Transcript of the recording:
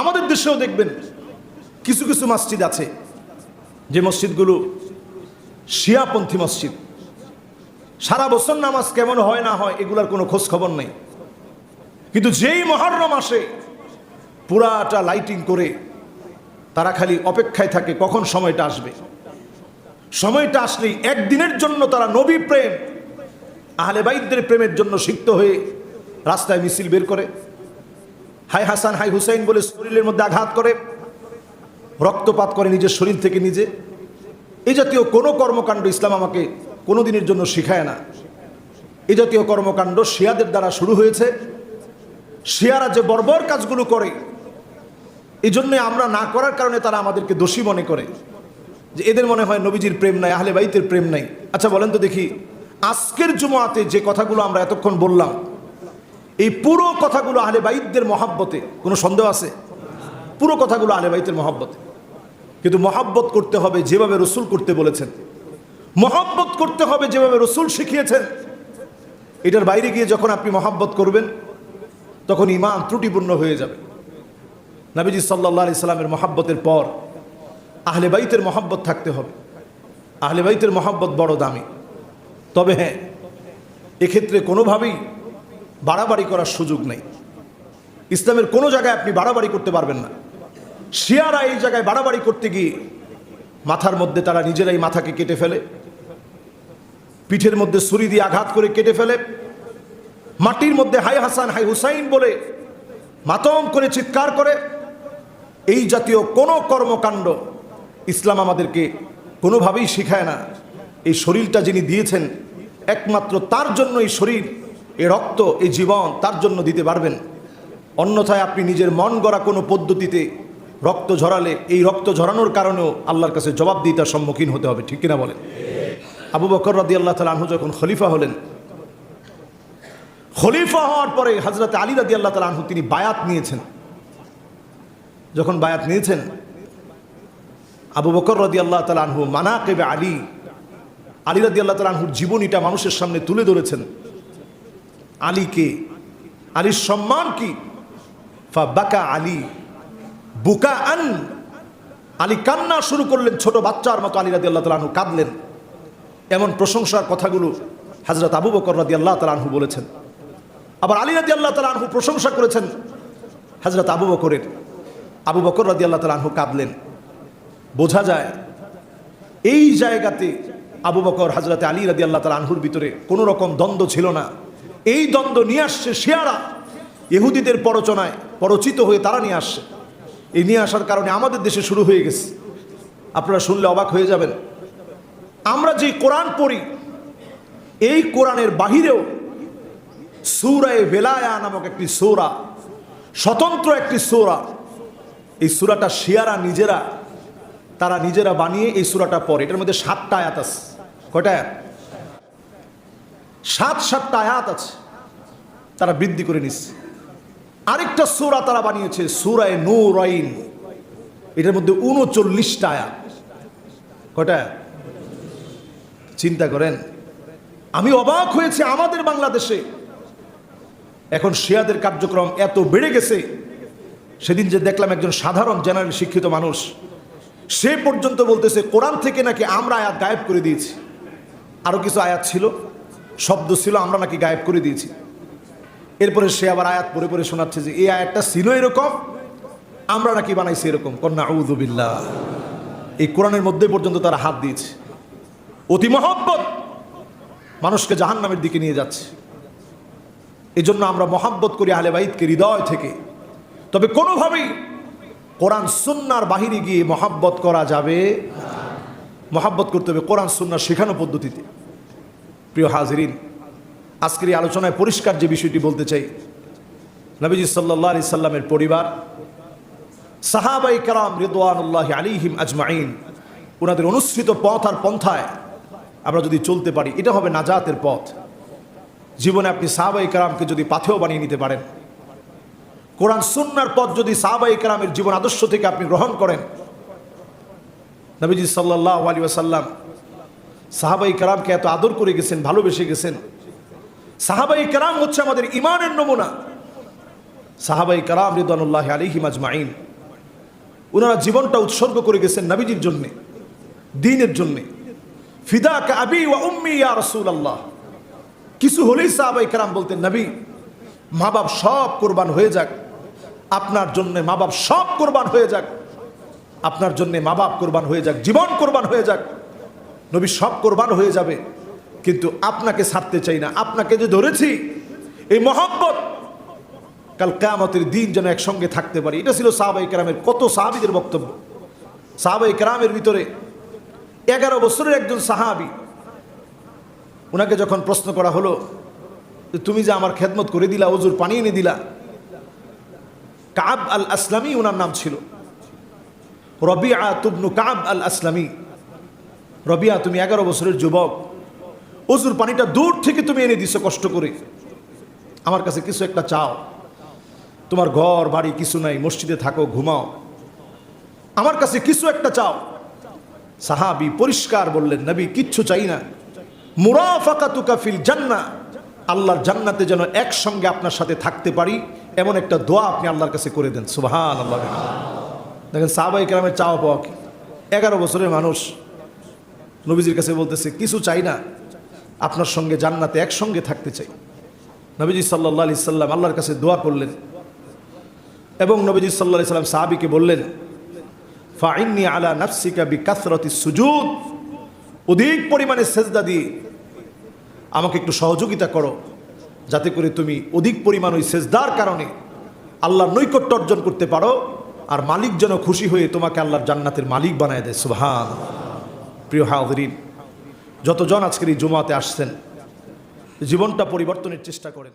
আমাদের দেশেও দেখবেন কিছু কিছু মসজিদ আছে, যে মসজিদগুলো শিয়াপন্থী মসজিদ। সারা বছর নামাজ কেমন হয় না হয় এগুলার কোনো খোঁজ খবর নেই। কিন্তু যেই মহরম আসে, পুরাটা লাইটিং করে তারা খালি অপেক্ষায় থাকে কখন সময়টা আসবে। সময়টা আসলেই একদিনের জন্য তারা নবী প্রেম, আহলে প্রেমের জন্য সিক্ত হয়ে রাস্তায় মিছিল বের করে। হাই হাসান, হাই হুসাইন বলে শরীরের মধ্যে আঘাত করে, রক্তপাত করে নিজের শরীর থেকে নিজে। এই জাতীয় কোনো কর্মকাণ্ড ইসলাম আমাকে কোনো দিনের জন্য শিখায় না। এই জাতীয় কর্মকাণ্ড শিয়াদের দ্বারা শুরু হয়েছে। শিয়ারা যে বর্বর কাজগুলো করে এই জন্য আমরা না করার কারণে তারা আমাদেরকে দোষী মনে করে। যে এদের মনে হয় নবীজির প্রেম নাই, আহলে বাইতের প্রেম নাই। আচ্ছা বলেন তো দেখি, আজকের জুমাতে যে কথাগুলো আমরা এতক্ষণ বললাম এই পুরো কথাগুলো আহলে বাইতদের মহাব্বতে, কোনো সন্দেহ আছে? পুরো কথাগুলো আহলে বাইতের মহাব্বতে। কিন্তু মহাব্বত করতে হবে যেভাবে রসুল করতে বলেছেন। মহাব্বত করতে হবে যেভাবে রসুল শিখিয়েছেন। এটার বাইরে গিয়ে যখন আপনি মহাব্বত করবেন, তখন ইমান ত্রুটিপূর্ণ হয়ে যাবে। নাবিজি সাল্লাহ আলি সাল্লামের মহাব্বতের পর আহলে বাইতের মহাব্বত থাকতে হবে। আহলে বাইতের মহাব্বত বড় দামি। তবে হ্যাঁ এক্ষেত্রে কোনোভাবেই বাড়াবাড়ি করার সুযোগ নেই। ইসলামের কোনো জায়গায় আপনি বাড়াবাড়ি করতে পারবেন না। শিয়ারা এই জায়গায় বাড়াবাড়ি করতে গিয়ে মাথার মধ্যে তারা নিজেরাই মাথাকে কেটে ফেলে। পিঠের মধ্যে ছুরি দিয়ে আঘাত করে কেটে ফেলে। মাটির মধ্যে হাই হাসান, হাই হুসাইন বলে মাতম করে চিৎকার করে। এই জাতীয় কোনো কর্মকাণ্ড ইসলাম আমাদেরকে কোনোভাবেই শেখায় না। এই শরীরটা যিনি দিয়েছেন, একমাত্র তার জন্য এই শরীর। এই রক্ত এই জীবন তার জন্য দিতে পারবেন। অন্যথায় আপনি নিজের মন গড়া কোনো পদ্ধতিতে রক্ত ঝরালে এই রক্ত ঝরানোর কারণেও আল্লাহর কাছে জবাব দিয়ে তার সম্মুখীন হতে হবে, ঠিক কিনা বলেন? আবু বকর রাদি আল্লাহ তালা আনহু যখন খলিফা হলেন, খলিফা হওয়ার পরে হজরত আলী রাদি আল্লাহ তালা আনহু তিনি বায়াত নিয়েছেন। যখন বায়াত নিয়েছেন, আবু বকর রদি আল্লাহ তালা আনহু মানা কেবে আলী আলী রাদি আল্লাহ তালা আনহুর জীবনীটা মানুষের সামনে তুলে ধরেছেন। আলীকে। আলীর সম্মান কি? বাকা আলী। বুকা আন আলী কান্না শুরু করলেন ছোট বাচ্চার মতো আলী রাদি আল্লাহ তালাহু কাঁদলেন। এমন প্রশংসার কথাগুলো হাজরত আবু বকর রাদি আল্লাহ তালাহু বলেছেন। আবার আলী রাদি আল্লাহ তালাহু প্রশংসা করেছেন হাজরত আবু বকরের। আবু বকর রাদি আল্লাহ তালাহু কাঁদলেন। বোঝা যায়, এই জায়গাতে আবু বকর হাজরতে আলী রাদি আল্লাহ তালা ভিতরে কোনো রকম দ্বন্দ্ব ছিল না। এই দ্বন্দ্ব নিয়ে আসছে শিয়ারা। ইহুদিদের পরচনায় পরচিত হয়ে তারা নিয়ে আসছে। এই নিয়ে আসার কারণে আমাদের দেশে শুরু হয়ে গেছে। আপনারা শুনলে অবাক হয়ে যাবেন। আমরা যে কোরআন পড়ি, এই কোরআনের বাহিরেও সৌরায় বেলায়া নামক একটি সৌরা, স্বতন্ত্র একটি সৌরা, এই সুরাটা শিয়ারা নিজেরা, তারা নিজেরা বানিয়ে এই সুরাটা পড়ে। এটার মধ্যে সাতটা আয়াত আছে। কয়টা আয়াত? সাত সাতটা আয়াত আছে, তারা বৃদ্ধি করে নিচ্ছে। আরেকটা সুরা তারা বানিয়েছে, সুরায় নূরাইন। এটার মধ্যে উনচল্লিশটা আয়াত। আয়াত? চিন্তা করেন, আমি অবাক হয়েছে আমাদের বাংলাদেশে। এখন শিয়াদের কার্যক্রম এত বেড়ে গেছে। সেদিন যে দেখলাম একজন সাধারণ জেনারেল শিক্ষিত মানুষ, সে পর্যন্ত বলতেছে, কোরআন থেকে নাকি আমরা আয়াত গায়েব করে দিয়েছি। আরও কিছু আয়াত ছিল? শব্দ ছিল, আমরা নাকি গায়েব করে দিয়েছি। এরপরে সে আবার আয়াত পরে পরে শোনাচ্ছে যে, এই আয়াতটা ছিল এরকম, আমরা নাকি বানাইছি এরকম। কন্যা উদুবিল্লা এই কোরআনের মধ্যে পর্যন্ত তারা হাত দিয়েছে। অতি মহব্বত মানুষকে জাহান নামের দিকে নিয়ে যাচ্ছে। এই জন্য আমরা মহাব্বত করি আহলে বাইদকে হৃদয় থেকে। তবে কোনোভাবেই কোরআন সুন্নার বাহিরে গিয়ে মহাব্বত করা যাবে মহাব্বত করতে হবে কোরআন সুন্নার শেখানো পদ্ধতিতে। প্রিয় হাজরিন, আজকের এই আলোচনায় পরিষ্কার যে বিষয়টি বলতে চাই, নবীজি সাল্লাহ আলি সাল্লামের পরিবার, সাহাবাই কালাম রিদওয়ানুল্লাহ আলিহিম আজমাইন ওনাদের অনুসৃত পথ আর পন্থায় আমরা যদি চলতে পারি, এটা হবে নাজাতের পথ। জীবনে আপনি সাহাবাই কালামকে যদি পাথেও বানিয়ে নিতে পারেন, কোরআন সুন্নার পথ যদি সাহাবাই কালামের জীবন আদর্শ থেকে আপনি গ্রহণ করেন, নবীজি সাল্লাহ আলী ওয়াসাল্লাম সাহাবাই কারামকে এত আদর করে গেছেন, ভালোবেসে গেছেন। সাহাবাই কারাম হচ্ছে আমাদের ইমানের নমুনা। সাহাবাই কালাম রিদানুল্লাহ আলিহিম আজমাইন। ওনারা জীবনটা উৎসর্গ করে গেছেন নাবিজির জন্যে, দিনের জন্যে। ফিদাক আবি ওয়া উম্মি ইয়া রসুল আল্লাহ কিছু হলেই সাহাবাই কারাম বলতেন, নবী মা বাপ সব কোরবান হয়ে যাক। আপনার জন্যে মা বাপ সব কোরবান হয়ে যাক। আপনার জন্যে মা বাপ কোরবান হয়ে যাক, জীবন কোরবান হয়ে যাক। নবী সব কোরবান হয়ে যাবে। কিন্তু আপনাকে ছাড়তে চাই না। আপনাকে যে ধরেছি, এই মহব্বত, কাল কেয়ামতের দিন যেন একসঙ্গে থাকতে পারি। এটা ছিল সাহাবাই কেরামের, কত সাহাবিদের বক্তব্য। সাহাবাই কেরামের ভিতরে এগারো বছরের একজন সাহাবি ওনাকে যখন প্রশ্ন করা হলো তুমি যে আমার খেদমত করে দিলা, ওজুর পানি এনে দিলা, কাব আল আসলামী ওনার নাম ছিল। রবি আতুবনু কাব আল আসলামী রবিয়া, তুমি এগারো বছরের যুবক। অজুর পানিটা দূর থেকে তুমি এনে দিছো কষ্ট করে। আমার কাছে কিছু একটা চাও। তোমার ঘর, বাড়ি কিছু নাই, মসজিদে থাকো, ঘুমাও। আমার কাছে কিছু একটা চাও। সাহাবি পরিষ্কার বললেন, নবী, কিচ্ছু চাই না। মুরাফাকাতুকা ফিল জান্না আল্লাহর জান্নাতে যেন একসঙ্গে আপনার সাথে থাকতে পারি, এমন একটা দোয়া আপনি আল্লাহর কাছে করে দেন। সুবহান আল্লাহ দেখেন সাহাবাই কেরামের চাওয়া পাওয়া কি? এগারো বছরের মানুষ। নবীজির কাছে বলতেছে, কিছু চাই না, আপনার সঙ্গে জান্নাতে একসঙ্গে থাকতে চাই। নবীজি সাল্লাহ আলি সাল্লাম আল্লাহর কাছে দোয়া করলেন এবং নবীজি সাল্লাহ সাল্লাম সাহাবিকে বললেন ফাইন্নি আলা নাফসিকা বি কাসরতি সুজুদ। অধিক পরিমাণে সেজদা দিয়ে আমাকে একটু সহযোগিতা করো, যাতে করে তুমি অধিক পরিমাণ ওই সেজদার কারণে আল্লাহর নৈকট্য অর্জন করতে পারো, আর মালিক যেন খুশি হয়ে তোমাকে আল্লাহর জান্নাতের মালিক বানায় দেয়। সুবহান প্রিয় হাজরিন যতজন আজকের এই জুমাতে আসছেন জীবনটা পরিবর্তনের চেষ্টা করেন।